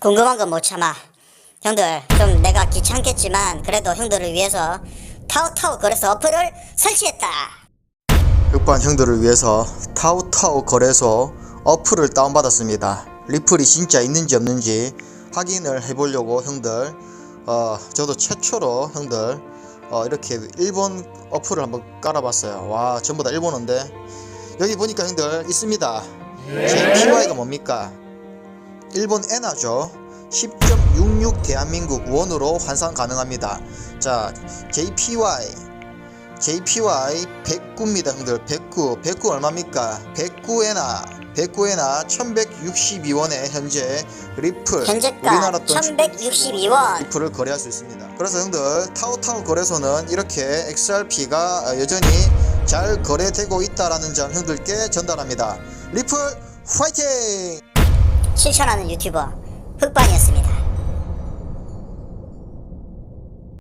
궁금한 건 못 참아. 형들, 좀 내가 귀찮겠지만, 그래도 형들을 위해서 타오타오 거래소 어플을 설치했다. 흑반 형들을 위해서 타오타오 거래소 어플을 다운받았습니다. 리플이 진짜 있는지 없는지 확인을 해보려고 형들 어 저도 최초로 형들 어 이렇게 일본 어플을 한번 깔아봤어요. 와 전부 다 일본어인데 여기 보니까 형들 있습니다. JPY가 뭡니까? 일본 엔화죠. 10.66 대한민국 원으로 환산 가능합니다. 자, JPY JPY 109입니다 형들. 109 109 얼마입니까? 109에나 109에나 1162원에 현재 리플 현재가 우리나라 돈 1162원. 리플을 거래할 수 있습니다. 그래서 형들 타오타오 거래소는 이렇게 XRP가 여전히 잘 거래되고 있다라는 점 형들께 전달합니다. 리플 화이팅 실천하는 유튜버 흑반이었습니다.